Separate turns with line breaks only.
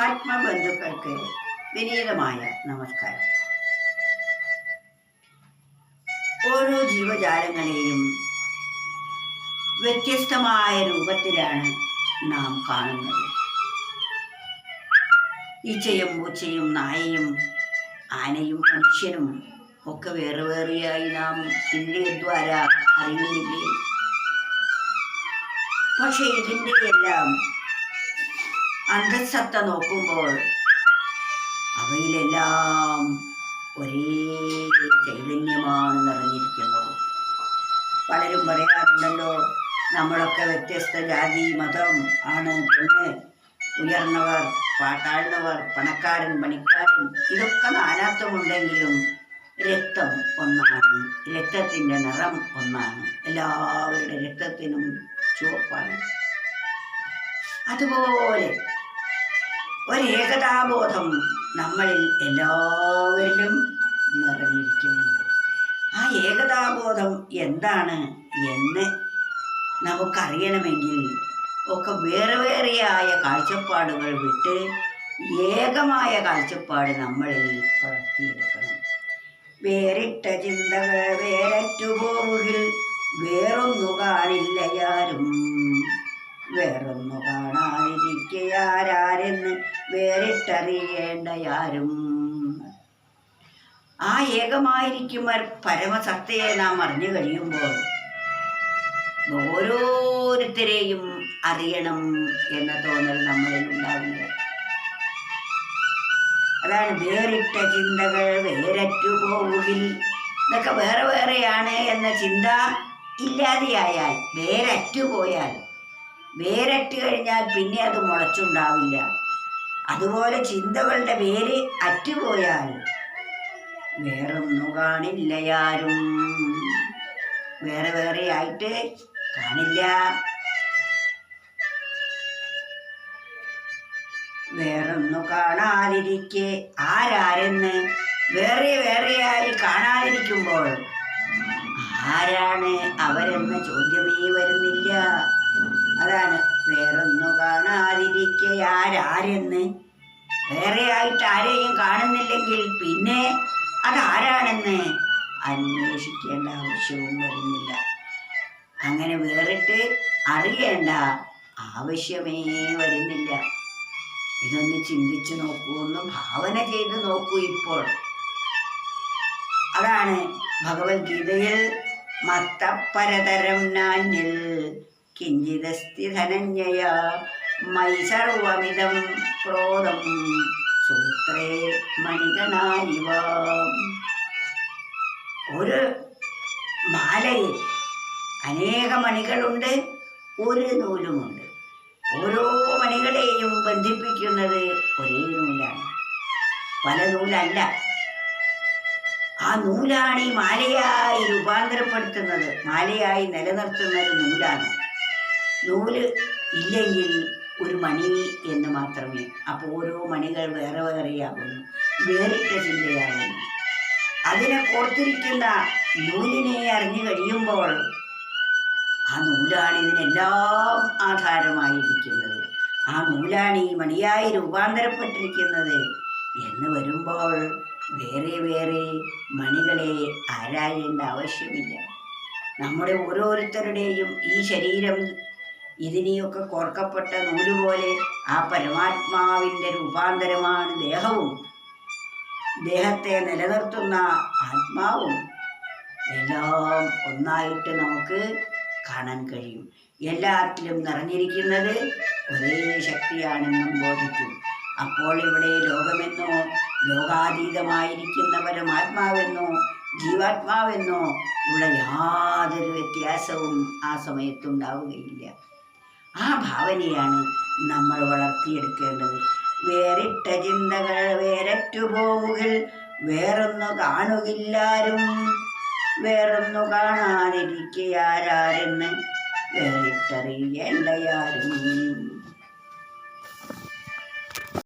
ആത്മബന്ധുക്കൾക്ക് വിനീതമായ നമസ്കാരം. ഓരോ ജീവജാലങ്ങളെയും വ്യത്യസ്തമായ രൂപത്തിലാണ് നാം കാണുന്നത്. ഈച്ചയും പൂച്ചയും നായയും ആനയും മനുഷ്യനും ഒക്കെ വേറെ വേറെയായി നാം ഇന്ദ്രിയദ്വാര അറിയുന്നില്ലേ? പക്ഷെ ഇതിന്റെ എല്ലാം അന്തസത്ത നോക്കുമ്പോൾ അവയിലെല്ലാം ഒരേ ചൈതന്യമാണ് നിറഞ്ഞിരിക്കുന്നത് പലരും പറയാറുണ്ടല്ലോ നമ്മളൊക്കെ വ്യത്യസ്ത ജാതി മതം ആണ് പെണ്ണ് ഉയർന്നവർ പാട്ടാഴ്ന്നവർ പണക്കാരൻ പണിക്കാരൻ ഇതൊക്കെ നാനാത്വമുണ്ടെങ്കിലും രക്തം ഒന്നാണ് രക്തത്തിന്റെ നിറം ഒന്നാണ്. എല്ലാവരുടെ രക്തത്തിനും ചുവപ്പാണ്. അതുപോലെ ഒരേകതാബോധം നമ്മളിൽ എല്ലാവരിലും നിറഞ്ഞിരിക്കുന്നുണ്ട് ആ ഏകതാബോധം എന്താണ് എന്ന് നമുക്കറിയണമെങ്കിൽ ഒക്കെ വേറെ വേറെയായ കാഴ്ചപ്പാടുകൾ വിട്ട് ഏകമായ കാഴ്ചപ്പാട് നമ്മളിൽ വളർത്തിയെടുക്കണം. വേറിട്ട ചിന്തകൾ വേരറ്റുപോകിൽ വേറൊന്നു കാണില്ല യാരും വേറൊന്നു കാണാതിരിക്കയാരെന്ന് വേറിട്ടറിയേണ്ട യാരും. ആ ഏകമായിരിക്കും പരമസത്തയെ നാം അറിഞ്ഞു കഴിയുമ്പോൾ ഓരോരുത്തരെയും അറിയണം എന്ന തോന്നൽ നമ്മളിൽ ഉണ്ടാവില്ല. അതാണ് വേറിട്ട ചിന്തകൾ വേരറ്റു പോവുകിൽ ഇതൊക്കെ വേറെ വേറെയാണ് എന്ന ചിന്ത ഇല്ലാതെയായാൽ വേരറ്റുപോയാൽ വേരറ്റ് കഴിഞ്ഞാൽ പിന്നെ അത് മുളച്ചുണ്ടാവില്ല. അതുപോലെ ചിന്തകളുടെ വേര് അറ്റുപോയാൽ വേറൊന്നു കാണില്ല ആരും. വേറെ വേറെ ആയിട്ട് കാണില്ല. വേറൊന്നു കാണാതിരിക്കെ ആരാരെന്ന് വേറെ വേറെയായി കാണാതിരിക്കുമ്പോൾ ആരാണ് അവരെന്ന ചോദ്യമേ വരുന്നില്ല. അതാണ്. വേറൊന്നു കാണാതിരിക്കയാരാരെന്ന്? വേറെ ആയിട്ട് ആരെയും കാണുന്നില്ലെങ്കിൽ പിന്നെ അതാരാണെന്ന് അന്വേഷിക്കേണ്ട ആവശ്യവും വരുന്നില്ല. അങ്ങനെ വേറിട്ട് അറിയേണ്ട ആവശ്യമേ വരുന്നില്ല. ഇതൊന്ന് ചിന്തിച്ചു നോക്കൂ ഒന്ന് ഭാവന ചെയ്ത് നോക്കൂ ഇപ്പോൾ. അതാണ് ഭഗവത്ഗീതയിൽ മത്തപ്പരതരം നാന്യൽ കിഞ്ചിതസ്തി ധനഞ്ജയ മൈ സർവമിതം ക്രോധം സൂത്രേ മണികണായിവ ഒരു മാലയിൽ അനേക മണികളുണ്ട് ഒരു നൂലുമുണ്ട്. ഓരോ മണികളെയും ബന്ധിപ്പിക്കുന്നത് ഒരേ നൂലാണ്. പല നൂലല്ല. ആ നൂലാണ് ഈ മാലയായി രൂപാന്തരപ്പെടുത്തുന്നത് മാലയായി നിലനിർത്തുന്നത് നൂലാണ്. നൂൽ ഇല്ലെങ്കിൽ ഒരു മണി എന്ന് മാത്രമേ. അപ്പോൾ ഓരോ മണികൾ വേറെ വേറെയാകുന്നു വേറിട്ട ചിന്തയാകുന്നു അതിനെ കോർത്തിരിക്കുന്ന നൂലിനെ അറിഞ്ഞു കഴിയുമ്പോൾ ആ നൂലാണ് ഇതിനെല്ലാം ആധാരമായിരിക്കുന്നത്. ആ നൂലാണ് ഈ മണിയായി രൂപാന്തരപ്പെട്ടിരിക്കുന്നത് എന്ന് വരുമ്പോൾ വേറെ വേറെ മണികളെ ആരായേണ്ട ആവശ്യമില്ല. നമ്മുടെ ഓരോരുത്തരുടെയും ഈ ശരീരം ഇതിനെയൊക്കെ കോർക്കപ്പെട്ട നൂലുപോലെ ആ പരമാത്മാവിന്റെ രൂപാന്തരമാണ് ദേഹവും. ദേഹത്തെ നിലനിർത്തുന്ന ആത്മാവും എല്ലാം ഒന്നായിട്ട് നമുക്ക് കാണാൻ കഴിയും. എല്ലാത്തിലും നിറഞ്ഞിരിക്കുന്നത് ഒരേ ശക്തിയാണെന്നും ബോധിക്കും. അപ്പോൾ ഇവിടെ ലോകമെന്നോ ലോകാതീതമായിരിക്കുന്ന പരമാത്മാവെന്നോ ജീവാത്മാവെന്നോ ഉള്ള യാതൊരു വ്യത്യാസവും ആ സമയത്തുണ്ടാവുകയില്ല. ആ ഭാവനയാണ് നമ്മൾ വളർത്തിയെടുക്കേണ്ടത്. വേറിട്ട ചിന്തകൾ വേരറ്റുപോകുകിൽ വേറൊന്നു കാണുകില്ലാരും വേറൊന്നു കാണാതിരിക്കയാരെന്ന് വേറിട്ടറിയേണ്ടയാരും